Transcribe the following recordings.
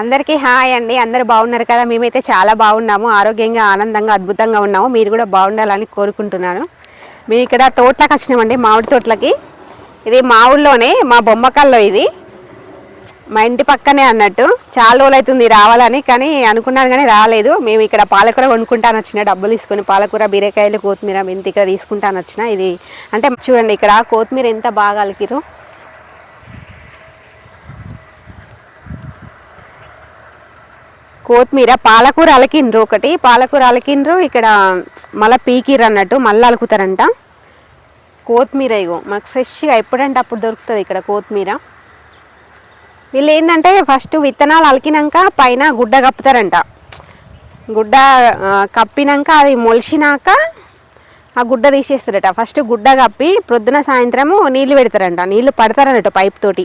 అందరికీ హాయ్ అండి. అందరు బాగున్నారు కదా? మేమైతే చాలా బాగున్నాము. ఆరోగ్యంగా ఆనందంగా అద్భుతంగా ఉన్నాము. మీరు కూడా బాగుండాలని కోరుకుంటున్నాను. మేము ఇక్కడ తోటలకు వచ్చినామండి మామిడి తోటలకి. ఇది మా ఊళ్ళోనే మా బొమ్మకల్లో ఇది. మా ఇంటి పక్కనే అన్నట్టు. చాలా రోజులు అవుతుంది రావాలని కానీ అనుకున్నాను కానీ రాలేదు. మేము ఇక్కడ పాలకూర కొనుక్కుంటాను వచ్చిన డబ్బులు తీసుకొని పాలకూర బీరకాయలు కొత్తిమీర మెంతి ఇక్కడ తీసుకుంటాను వచ్చిన. ఇది అంటే చూడండి ఇక్కడ కొత్తిమీర ఎంత బాగా అలికిరు కొత్తిమీర పాలకూర అలకిండ్రు ఒకటి. పాలకూర అలకిండ్రు ఇక్కడ మళ్ళీ పీకిర్రు అన్నట్టు మళ్ళీ అలుకుతారంట. కొత్తిమీర ఇగో మాకు ఫ్రెష్గా ఎప్పుడంటే అప్పుడు దొరుకుతుంది ఇక్కడ కొత్తిమీర. వీళ్ళు ఏంటంటే ఫస్ట్ విత్తనాలు అలికినాక పైన గుడ్డ కప్పుతారంట. గుడ్డ కప్పినాక అది మొలిచినాక ఆ గుడ్డ తీసేస్తారట. ఫస్ట్ గుడ్డ కప్పి ప్రొద్దున సాయంత్రము నీళ్ళు పెడతారంట. నీళ్ళు పడతారన్నట్టు పైప్ తోటి.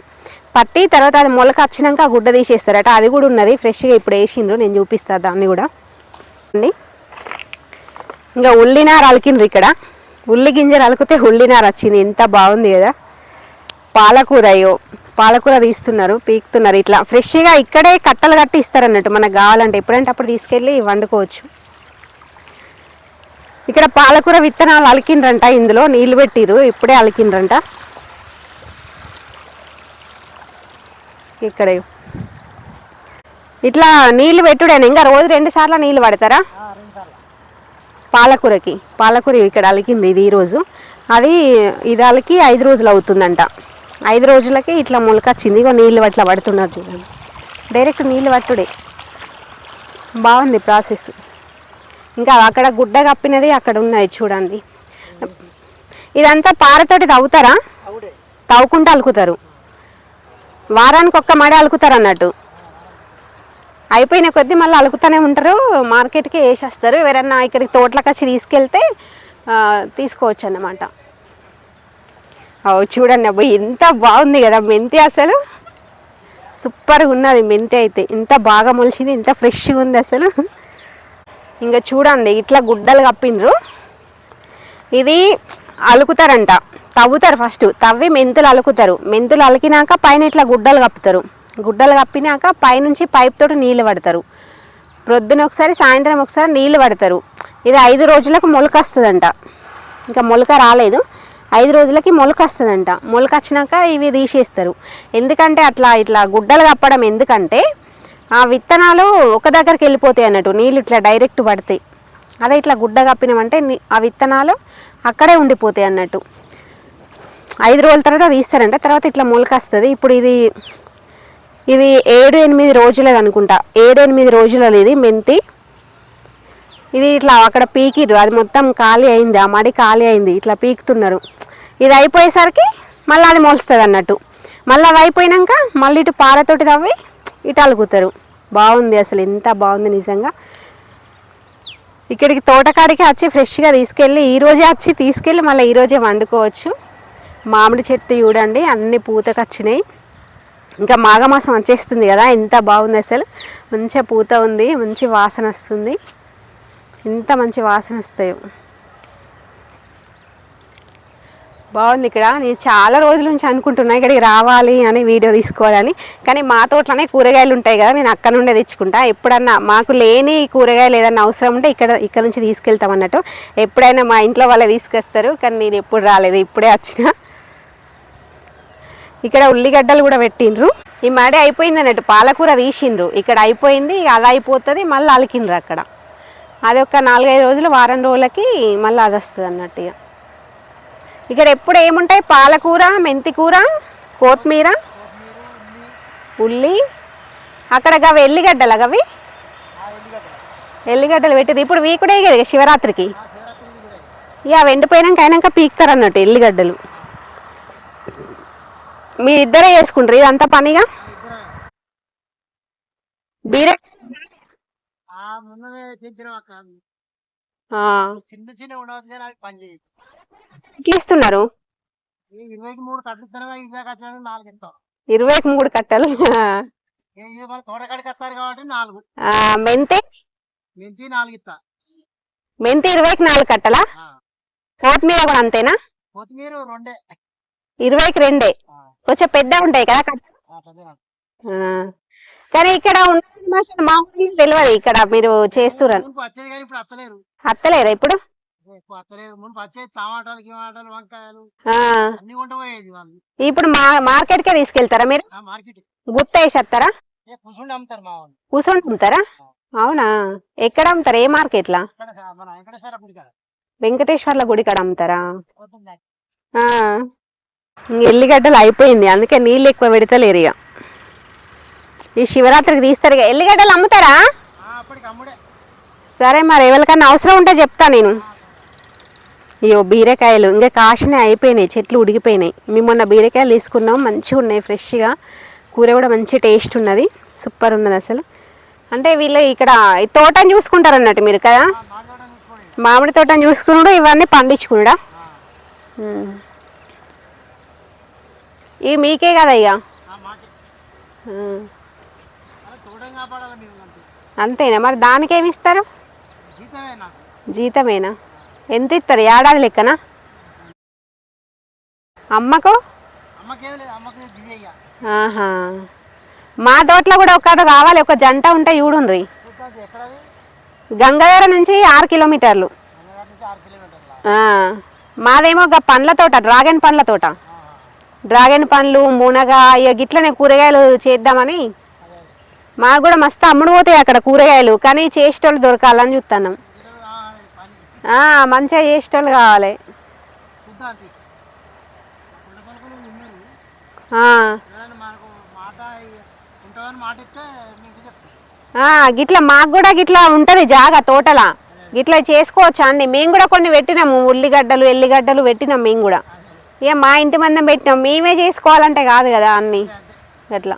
పట్టి తర్వాత అది మొలక వచ్చినాక ఆ గుడ్డ తీసేస్తారట. అది కూడా ఉన్నది. ఫ్రెష్గా ఇప్పుడు వేసిండ్రు. నేను చూపిస్తాను దాన్ని కూడా. అండి. ఇంకా ఉల్లినార అలికిండ్రు ఇక్కడ. ఉల్లి గింజలు అలికితే ఉల్లినార వచ్చింది. ఎంత బాగుంది కదా. పాలకూర అయ్యో. పాలకూర తీస్తున్నారు. పీకుతున్నారు ఇట్లా. ఫ్రెష్గా ఇక్కడే కట్టలు కట్టి ఇస్తారన్నట్టు. మనకు కావాలంటే ఎప్పుడంటే అప్పుడు తీసుకెళ్ళి వండుకోవచ్చు. ఇక్కడ పాలకూర విత్తనాలు అలికిండ్రంట ఇందులో. నీళ్ళు పెట్టిరు ఇప్పుడే అలికిండ్రంట. ఇక్కడ. ఇట్లా నీళ్ళు పెట్టుడేనా? ఇంకా రోజు రెండు సార్లు నీళ్ళు పడతారా? పాలకూరకి. పాలకూర ఇక్కడ అలికింది ఇది ఈరోజు. అది ఇది అలికి ఐదు రోజులు అవుతుందంట. ఐదు రోజులకి ఇట్లా మొలకొచ్చింది. ఇగో నీళ్ళు అట్లా పడుతున్నారు చూడండి. డైరెక్ట్ నీళ్ళు పట్టుడే. బాగుంది ప్రాసెస్. ఇంకా అక్కడ గుడ్డ కప్పినది అక్కడ ఉన్నది చూడండి. ఇదంతా పారతోటి తవ్వుతారా? తవ్వుకుంటూ అలుకుతారు. వారానికి ఒక్క మడి అలుకుతారు అన్నట్టు అయిపోయిన కొద్దీ మళ్ళీ అలుకుతూనే ఉంటారు. మార్కెట్కి వేసేస్తారు. ఎవరన్నా ఇక్కడికి తోటలకు వచ్చి తీసుకెళ్తే తీసుకోవచ్చు అన్నమాట చూడండి అబ్బాయి ఎంత బాగుంది కదా మెంతి అసలు. సూపర్గా ఉన్నది మెంతి అయితే. ఇంత బాగా మొలిచింది ఇంత ఫ్రెష్గా ఉంది అసలు. ఇంకా చూడండి ఇట్లా గుడ్డలు కప్పిండ్రు ఇది అలుకుతారంట. తవ్వుతారు ఫస్ట్ తవ్వి మెంతులు అలుకుతారు. మెంతులు అలికినాక పైన ఇట్లా గుడ్డలు కప్పుతారు. గుడ్డలు కప్పినాక పైనుంచి పైప్ తోటి నీళ్ళు పడతారు. ప్రొద్దున ఒకసారి సాయంత్రం ఒకసారి నీళ్ళు పడతారు. ఇది ఐదు రోజులకు మొలక వస్తుందంట. ఇంకా మొలక రాలేదు. ఐదు రోజులకి మొలక వస్తుందంట. మొలక వచ్చినాక ఇవి తీసేస్తారు. ఎందుకంటే అట్లా ఇట్లా గుడ్డలు కప్పడం ఎందుకంటే ఆ విత్తనాలు ఒక దగ్గరికి వెళ్ళిపోతాయి అన్నట్టు. నీళ్ళు ఇట్లా డైరెక్ట్ పడతాయి. అదే ఇట్లా గుడ్డ కప్పినామంటే ఆ విత్తనాలు అక్కడే ఉండిపోతాయి అన్నట్టు. ఐదు రోజుల తర్వాత తీస్తారంట తర్వాత ఇట్లా మొలక వస్తుంది ఇప్పుడు ఇది ఇది ఏడు ఎనిమిది రోజులది అనుకుంటా. ఏడు ఎనిమిది రోజులది ఇది మెంతి. ఇది ఇట్లా అక్కడ పీకిరు అది మొత్తం ఖాళీ అయింది. ఆ మడి ఖాళీ అయింది. ఇట్లా పీకుతున్నారు. ఇది అయిపోయేసరికి మళ్ళీ అది మొలుస్తుంది అన్నట్టు. మళ్ళీ అది అయిపోయినాక మళ్ళీ ఇటు పారతోటి తవ్వి ఇటు అలుగుతారు. బాగుంది అసలు. ఎంత బాగుంది నిజంగా. ఇక్కడికి తోటకాడికి వచ్చి ఫ్రెష్గా తీసుకెళ్ళి ఈ రోజే వచ్చి తీసుకెళ్ళి మళ్ళీ ఈరోజే వండుకోవచ్చు. మామిడి చెట్టు చూడండి అన్ని పూతకు వచ్చినాయి. ఇంకా మాఘమాసం వచ్చేస్తుంది కదా ఎంత బాగుంది అసలు. మంచిగా పూత ఉంది మంచి వాసన వస్తుంది. ఎంత మంచి వాసన వస్తాయి. బాగుంది ఇక్కడ. నేను చాలా రోజుల నుంచి అనుకుంటున్నా ఇక్కడికి రావాలి అని వీడియో తీసుకోవాలని. కానీ మా తోటలోనే కూరగాయలు ఉంటాయి కదా నేను అక్కడ నుండే తెచ్చుకుంటా. ఎప్పుడన్నా మాకు లేని కూరగాయలు ఏదన్నా అవసరం ఉంటే ఇక్కడ ఇక్కడ నుంచి తీసుకెళ్తాం అన్నట్టు. ఎప్పుడైనా మా ఇంట్లో వాళ్ళే తీసుకొస్తారు కానీ నేను ఎప్పుడు రాలేదు ఇప్పుడే వచ్చిన. ఇక్కడ ఉల్లిగడ్డలు కూడా పెట్టిండ్రు. ఈ మడి అయిపోయింది అన్నట్టు పాలకూర తీసిండ్రు. ఇక్కడ అయిపోయింది అది అయిపోతుంది మళ్ళీ అలికిండ్రు అక్కడ. అది ఒక నాలుగైదు రోజులు వారం రోజులకి మళ్ళీ అది వస్తుంది అన్నట్టు ఇక. ఇక్కడ ఎప్పుడు ఏముంటాయి? పాలకూర మెంతికూర కొత్తిమీర ఉల్లి. అక్కడ గవి ఎల్లిగడ్డలు గవి ఎల్లిగడ్డలు పెట్టారు ఇప్పుడు వీకుడే కదా శివరాత్రికి. ఇక అవి ఎండిపోయినాక అయినాక పీకుతారు అన్నట్టు ఎల్లిగడ్డలు. మీ ఇద్దరే చేసుకుంటారు. ఇదంతా పనిగా? చిన్న చిన్న ఉండవచ్చు కానీ అవి పని చేయదు ఎట్లా ఇస్తున్నారు ఈ ఇరవైకి మూడు వచ్చాడు నాలుగు మూడు కట్టలు? తోటకాడికి వస్తారు కాబట్టి నాలుగు. మెంతి? మెంతి నాలుగు ఇస్తా. మెంతి ఇరవైకి నాలుగు కట్టలా. కొత్తిమీర కూడా అంతేనా? కొత్తిమీర రెండే. ఇరవైకి రెండే. కొంచెం పెద్ద ఉంటాయి కదా. కానీ ఇక్కడ మా ఊరికి తెలియదు ఇక్కడ మీరు చేస్తున్నారు. అత్తలేరు. ఇప్పుడు? ఇప్పుడు మా మార్కెట్కే తీసుకెళ్తారా మీరు? మార్కెట్ గుత్త వేసేస్తారా? కూర్చుండి అమ్ముతారు అవునా? ఎక్కడ అమ్ముతారా? ఏ అప్పుడు ఇక్కడ వెంకటేశ్వర్ల గుడి కాడ అమ్ముతారా? ఎల్లిగడ్డలు అయిపోయింది. అందుకే నీళ్ళు ఎక్కువ పెడతలేరు ఇక ఈ శివరాత్రికి తీస్తారు ఇక ఎల్లిగడ్డలు అమ్ముతారా? సరే మరి ఎవరికన్నా అవసరం ఉంటే చెప్తా నేను. అయ్యో బీరకాయలు ఇంకా కాసినాయి అయిపోయినాయి. చెట్లు ఉడికిపోయినాయి. మేము మొన్న బీరకాయలు తీసుకున్నాం. మంచిగా ఉన్నాయి ఫ్రెష్గా. కూర కూడా మంచి టేస్ట్ ఉన్నది. సూపర్ ఉన్నది అసలు. అంటే వీళ్ళు ఇక్కడ ఈ తోటని చూసుకుంటారు అన్నట్టు మీరు కదా? మామిడి తోటని చూసుకున్నాడు. ఇవన్నీ పండించుకున్నాడా. ఇవి మీకే కదా ఇక అంతేనా? మరి దానికేమి ఇస్తారు జీతమేనా? ఎంత ఇస్తారు ఏడాది లెక్కనా? అమ్మకు? ఆహా. మా తోటలో కూడా ఒక కావాలి ఒక జంట ఉంటే చూడుండ్రి. గంగాధర నుంచి ఆరు కిలోమీటర్లు. మాదేమో ఒక పండ్ల తోట డ్రాగన్ పండ్ల తోట. డ్రాగన్ పండ్లు మునగ ఇక గిట్లనే కూరగాయలు చేద్దామని. మాకు కూడా మస్తు అమ్ముడు పోతాయి అక్కడ కూరగాయలు కానీ చేసేటోళ్ళు దొరకాలని చూస్తున్నాం మంచిగా చేసేటోళ్ళు కావాలి. గిట్ల మాకు కూడా గిట్లా ఉంటుంది జాగా తోటల. గిట్లా చేసుకోవచ్చు అండి మేము కూడా కొన్ని పెట్టినాము ఉల్లిగడ్డలు ఎల్లిగడ్డలు పెట్టినాం మేము కూడా. ఇక మా ఇంటి మందం పెట్టినాం. మేమే చేసుకోవాలంటే కాదు కదా అన్ని. అట్లా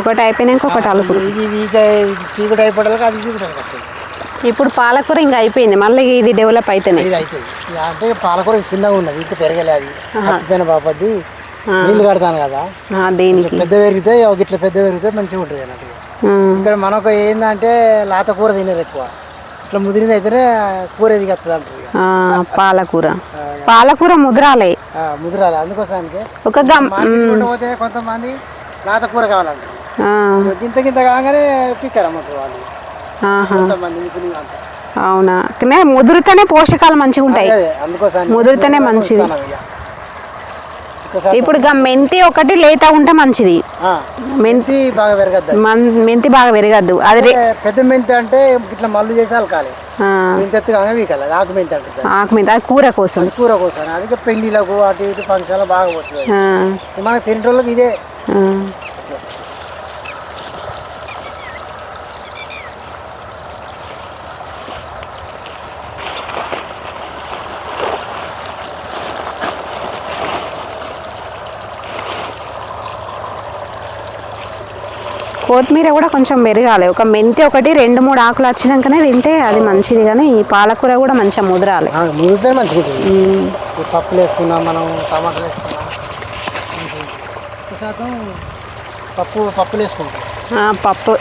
ఒకటి అయిపోయినాక ఒకటి అలుపు. ఇప్పుడు పాలకూర ఇంకా అయిపోయింది. మళ్ళీ ఇది డెవలప్ ఇక అంటే పాలకూర చిన్నగా ఉన్నది. ఇంకా పెరగలే అది. బాపద్ది. నీళ్ళు కడతాను కదా. దీనికి? పెద్ద పెరిగితే ఒక ఇట్లా పెద్ద పెరిగితే మంచిగా ఉంటుంది అన్నట్టు. ఇక్కడ మనకు ఏంటంటే లాత కూర తినేది ఎక్కువ. ఇట్లా ముదిరింది అయితేనే కూర ఎదిగత్తది అంటారు ఇక. ఆ, పాలకూర. పాలకూర ముద్రాలే. ఆ, ముదిరాలి. అందుకోసానికి ఒక గమ్ మార్కెట్ పోతే కొంతమంది లాత కూర కావాలంటారు. ఆ, గింత గింత కాగానే పిక్కరు అమ్మకు వాళ్ళు. ఆహా. కొంతమంది ముస్లిం అవునా? కానీ ముదురుతోనే పోషకాలు మంచిగా ఉంటాయి అదే. అందుకోసానికి ముదిరితేనే మంచిది. ఇక. ఇప్పుడు మెంతి ఒకటి లేత ఉంటే మంచిది. మెంతి బాగా పెరగద్దు మెంతి బాగా పెరగద్దు. అది పెద్ద మెంతి అంటే ఇట్లా మల్లు చేసి అలకాలి. వీకాలి ఆకు మెంతి అంటుంది ఆకు మెంతి అది కూర కోసం. కూర కోసం. అది పెళ్ళిలకు అటు ఇటు ఫంక్షన్లు బాగా పోతుంది మనకు తినేటోళ్ళకి ఇదే. కొత్తిమీర కూడా కొంచెం పెరగాలి. ఒక మెంతి ఒకటి రెండు మూడు ఆకులు వచ్చినాకనే తింటే అది మంచిది. కానీ ఈ పాలకూర కూడా మంచిగా ముదరాలి. ముదిరితే పప్పులు వేసుకున్నాం మనం టమాటాలు వేసుకున్నాం. మంచిగా. ఎక్కువ శాతం పప్పు పప్పులు వేసుకుంటాం. ఆ, పప్పు.